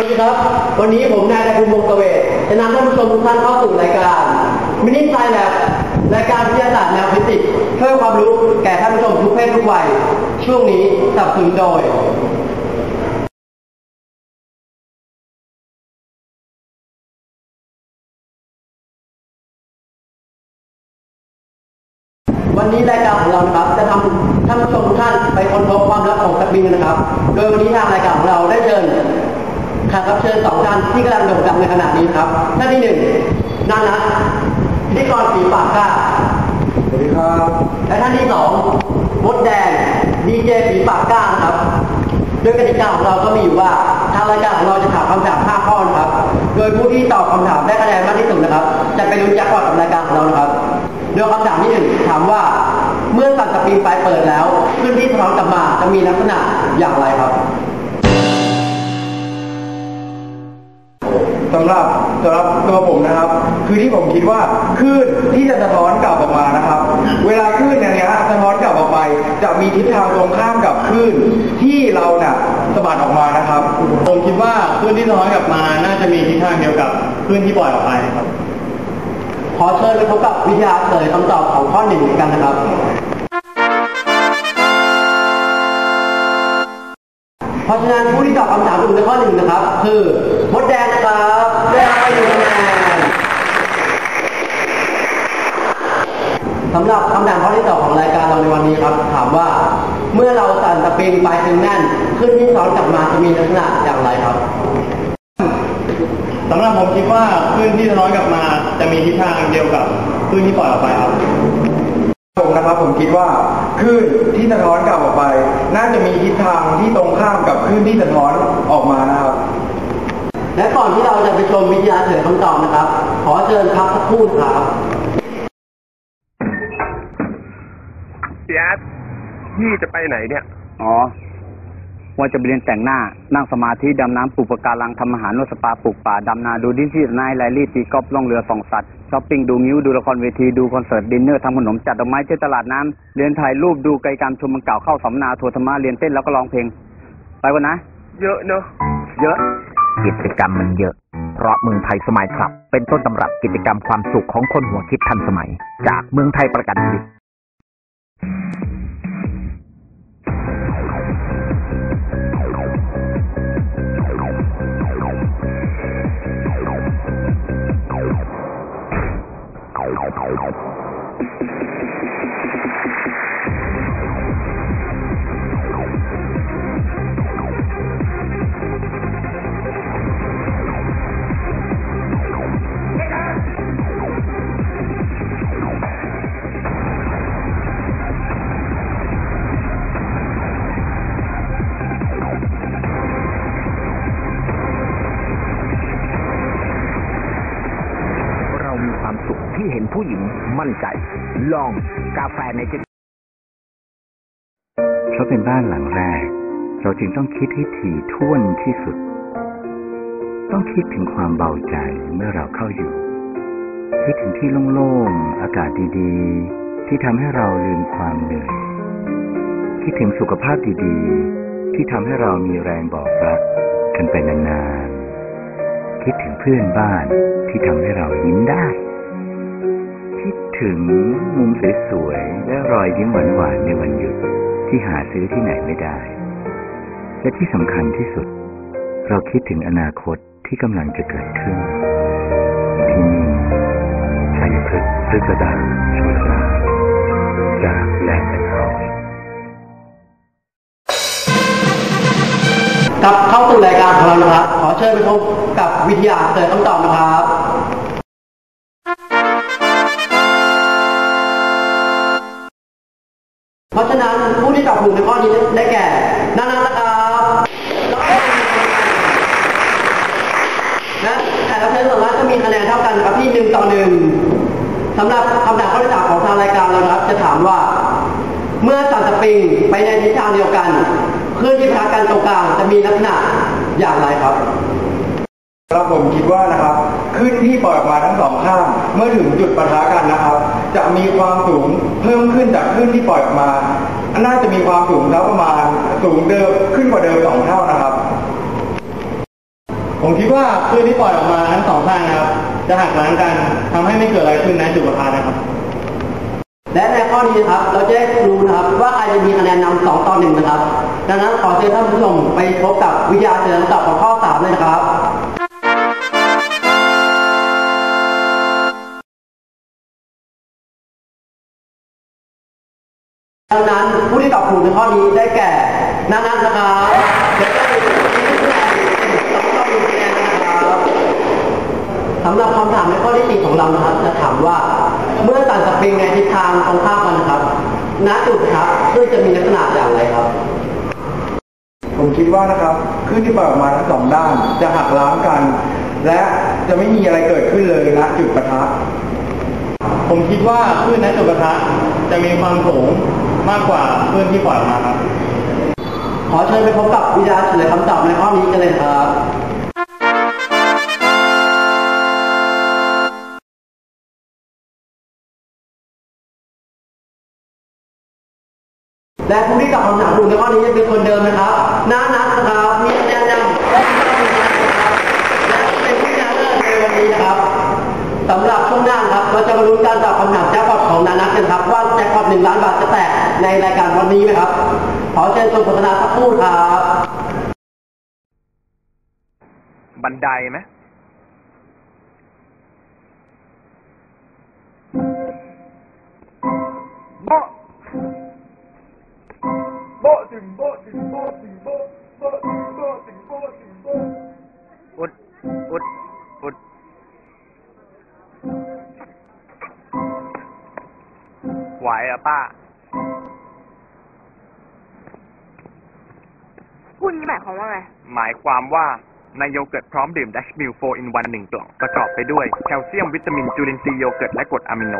สวัสดีครับ วันนี้ผมนายนายภูมิวงกเวศจะนำท่านผู้ชมทุกท่านเข้าสู่รายการมินิไซแลบรายการวิทยาศาสตร์แนวฟิสิกส์เพิ่มความรู้แก่ท่านผู้ชมทุกเพศทุกวัย ช่วงนี้สับสนุนโดยวันนี้รายการของเรานะครับจะทำท่านผู้ชมทุกท่านไปค้นพบความลับของสปริงนะครับ โดยวันนี้ทางรายการของเราได้เชิญ แขกรับเชิญสองท่านที่กำลังโด่งดังในขณะนี้ครับท่านที่หนึ่งนานัทพิธีกรฝีปากกล้าสวัสดีครับ และท่านที่สองมดแดงดีเจฝีปากกล้าครับโดยกติกาของเราก็มีอยู่ว่าทางรายการของเราจะถามคำถาม5ข้อนะครับ โดยผู้ที่ตอบคำถามได้คะแนนมากที่สุดนะครับ จะไปลุ้นแจ็คพอตกับรายการของเรานะครับโดยคำถามที่หนึ่งถามว่า เมื่อสั่นสปริงไฟเปิดแล้ว ขึ้นที่สะท้อนกลับมาจะมีลักษณะอย่างไรครับ สำหรับสำหรับตัวผมนะครับ คือที่ผมคิดว่าคลื่นที่จะสะท้อนกลับออกมานะครับ เวลาคลื่นอย่างเนี้ยสะท้อนกลับออกไป จะมีทิศทางตรงข้ามกับคลื่นที่เราเนี่ยสะบัดออกมานะครับ ผมคิดว่าคลื่นที่สะท้อนกลับมาน่าจะมีทิศทางเดียวกับคลื่นที่ปล่อยออกไปครับ ขอเชิญไปพบกับวิทยาเฉลยคำตอบของข้อหนึ่งกันนะครับเพราะฉะนั้นผู้ที่ตอบคำถามถูกในข้อหนึ่งนะครับ คือมดแดงนะครับได้รับไปหนึ่งคะแนนสำหรับคำถามข้อที่สองของรายการเราในวันนี้ครับ ถามว่า เมื่อเราสั่นสปริงไปถึงแน่น ขึ้นที่ซ้อนกลับมาจะมีลักษณะอย่างไรครับสำหรับผมคิดว่าคลื่นที่สะท้อนกลับมาจะมีทิศทางเดียวกับคลื่นที่ปล่อยออกไปครับผมนะครับผมคิดว่าคลื่นที่สะท้อนกลับออกไป น่าจะมีทิศทางที่ตรงข้ามกับคลื่นที่สะท้อนออกมานะครับ และก่อนที่เราจะไปชมวิทยาเฉลยคำตอบนะครับ ขอเชิญพักสักครู่ครับ พี่แอดพี่จะไปไหนเนี่ย อ๋อ ว่าจะไปเรียนแต่งหน้า นั่งสมาธิดำน้ำปลูกปะการังทำอาหารนวดสปาปลูกป่าดำนาดูดินที่นายไลลี่ตีกอล์ฟล่องเรือส่องสัตว์ช้อปปิ้งดูงิ้วดูละครเวทีดูคอนเสิร์ตดินเนอร์ทำขนมจัดดอกไม้ที่ตลาดน้ำเรียนถ่ายรูปดูไกลการชมมันเก่าเข้าสัมมนาทัวร์ธรรมะเรียนเต้นแล้วก็ร้องเพลง ไปวันนะ เยอะเนอะเยอะ กิจกรรมมันเยอะ เพราะเมืองไทยสมัยครับ เป็นต้นตำรับกิจกรรมความสุขของคนหัวคิดทันสมัย จากเมืองไทยประกันชีวิต มั่นใจ ลองกาแฟในจิตเพราะเป็นบ้านหลังแรก เราจึงต้องคิดให้ถี่ถ้วนที่สุด ต้องคิดถึงความเบาใจเมื่อเราเข้าอยู่ คิดถึงที่โล่งๆ อากาศดีๆ ที่ทำให้เราลืมความเหนื่อย คิดถึงสุขภาพดีๆ ที่ทำให้เรามีแรงบอกรักกันไปนานๆ คิดถึงเพื่อนบ้านที่ทำให้เรายิ้มได้ ถึงมุมสวยๆและรอยยิ้มหวานๆในวันหยุดที่หาซื้อที่ไหนไม่ได้ และที่สำคัญที่สุด เราคิดถึงอนาคตที่กำลังจะเกิดขึ้น ที่นี่ชัยพฤกษ์พฤกษดาชลราจากแลนด์เฮาส์กลับเข้าสู่รายการของเรานะครับ ขอเชิญไปพบกับวิทยาเฉลยคำตอบนะครับ ราะฉะนั้นผู้ที่ตอบถูกในข้อนี้ได้แก่นานานะครับและแต่ละเพื่อนส่วนมากก็มีคะแนนเท่ากันกับที่หนึ่งต่อหนึ่งสำหรับคำถามข้อที่สามของทางรายการเรานะครับ จะถามว่า เมื่อสั่นสปริงไปในทิศทางเดียวกันคลื่นที่พากันตรงกลางจะมีลักษณะอย่างไรครับ แล้วผมคิดว่านะครับคลื่นที่ปล่อยออกมาทั้งสองข้างเมื่อถึงจุดปะทะกันนะครับ จะมีความสูงเพิ่มขึ้นจากคลื่นที่ปล่อยออกมาน่าจะมีความสูงแล้วประมาณสูงเดิมขึ้นกว่าเดิมสองเท่านะครับ ผมคิดว่าคลื่นที่ปล่อยออกมาทั้งสองข้างนะครับ จะหักล้างกันทำให้ไม่เกิดอะไรขึ้นในจุดปะทานะครับ และในข้อนี้นะครับ เราจะได้รู้นะครับว่าใครจะมีคะแนนนำสองต่อหนึ่งนะครับ ดังนั้นขอเชิญท่านผู้ชมไปพบกับวิทยาเชิญตอบของข้อสามเลยนะครับ ดังนั้นผู้ที่ตอบถูกในข้อนี้ได้แก่นานันะครับเดี๋ยวจะมีคะแนนต่อหนึ่งคะแนนนะครับสำหรับคำถามในข้อที่สี่ของเรานะครับ จะถามว่าเมื่อสั่นสปริงในทิศทางตรงข้ามกันนะครับณจุดครับซึ่งจะมีลักษณะอย่างไรครับ ผมคิดว่านะครับคลื่นที่ปล่อยออกมาทั้งสองด้าน จะหักล้างกัน และจะไม่มีอะไรเกิดขึ้นเลยณจุดปะทะผมคิดว่าคลื่นในจุดประทะจะมีความสูง มากกว่าคลื่อนที่ปล่อยมาครับ ขอเชิญไปพบกับวิทยาเฉลยคำตอบในข้อนี้กันเลยครับและผู้ที่ตอบคำถามถูกในข้อนี้จะเป็นคนเดิมนะครับน้านัทนะครับมีคะแนนนำและมีคะแนนนะครับและเป็นผู้ชนะเลิศในวันนี้นะครับสำหรับช่วงหน้าครับ เราจะมาลุ้นการตอบคำถามแจ็คพอตของนานัทกันครับ ว่าแจ็คพอตหนึ่งล้านบาทจะแตก ในรายการวันนี้ไหมครับ ขอเชิญชมโฆษณาสักครู่ครับ บันไดไหมโบโบถึงโบถึงโบถึงโบโบถึงโบถึงโบถึงโบอุดอุดอุดไหวอะป้า นี้หมายความว่าไง หมายความว่าในโยเกิร์ตพร้อมดื่มดัชมิล4 in 1 1กล่อง ประกอบไปด้วยแคลเซียมวิตามินจุลินทรีย์โยเกิร์ตและกรดอะมิโน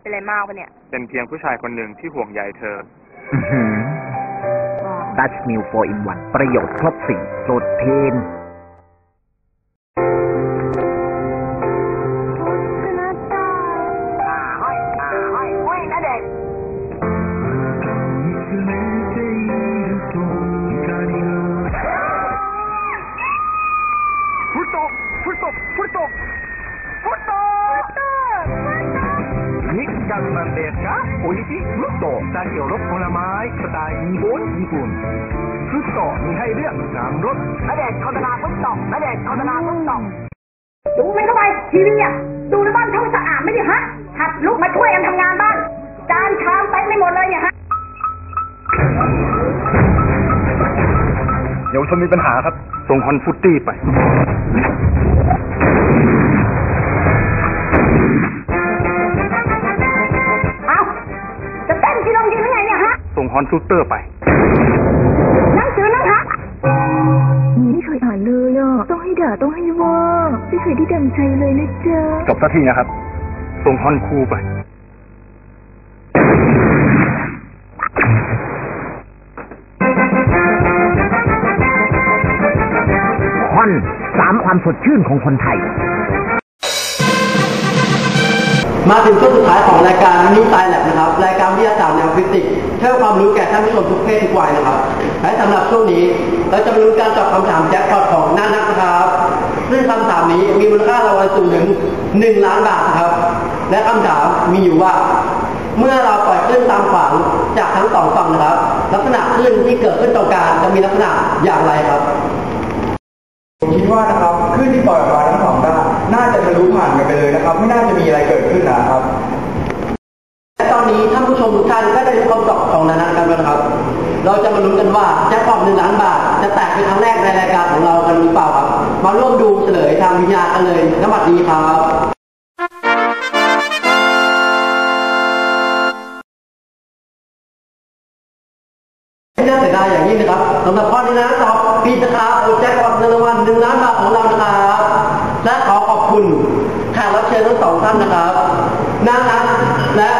เป็นอะไรมากปะเนี่ยเป็นเพียงผู้ชายคนหนึ่งที่ห่วงใยเธอ ดัชมิล4 in 1ประโยชน์ครบสี่สูตรทีน มีให้เลือกสามรสนาเดชน์คอนตนาฟุตตอกนาเดชน์คอนตนาฟุตตอกดูมันเข้าไปทีวีอะดูในบ้านช่องสะอาดไม่ได้ฮะหัดลุกมาช่วยกันทำงานบ้านจานชามเต็มไม่หมดเลยเนี่ยฮะเดี๋ยวชนมีปัญหาครับส่งฮอนฟุตตี้ไปเอาจะเต้นที่โรงยิมหรือไงเนี่ยฮะส่งฮอนซูเตอร์ไป ต้องให้ด่าต้องให้ว่าไม่เคยได้ดังใจเลยนะจ๊ะจบสักทีนะครับ ส่งฮอนคูไปคอนสามความสดชื่นของคนไทย มาถึงช่วงสุดท้ายของรายการนิวไซแลบนะครับ รายการวิทยาศาสตร์แนวฟิสิกส์เพื่อความรู้แก่ท่านผู้ชมทุกเพศทุกวัยนะครับ และสำหรับช่วงนี้ เราจะมาลุ้นการตอบคำถามแจ็คพอตของหน้ นี้มีมูลค่ารางวัลสูงถึง1ล้านบาทนะครับ และคำถามมีอยู่ว่า เมื่อเราปล่อยคลื่นตามขวางจากทั้งสองฝั่งนะครับ ลักษณะคลื่นที่เกิดขึ้นตรงกลางจะมีลักษณะอย่างไรครับผมคิดว่านะครับคลื่นที่ปล่อยออกมาทั้งสองด้านน่าจะทะลุผ่านกันไปเลยนะครับ ไม่น่าจะมีอะไรเกิดขึ้นนะครับและตอนนี้ท่านผู้ชมทุกท่านก็ได้รู้คำตอบของนานากันแล้วนะครับ เราจะมาลุ้นกันว่าแจ็คพอตหนึ่งล้านบาท จะแตกเป็นครั้งแรกในรายการของเรากันหรือเปล่าครับ มาร่วมดูเฉลยทางวิทยากันเลยนวัสดีครับน่าเสียดายอย่างนี้นะครับสำหรับข้อนี้นะตอบผิดนะครับโอแจ็คพอตเงินรางวัลหนึ่งล้านบาทของเรานะครับและขอขอบคุณแขกรับเชิญทั้งสองท่านนะครับนานัทและ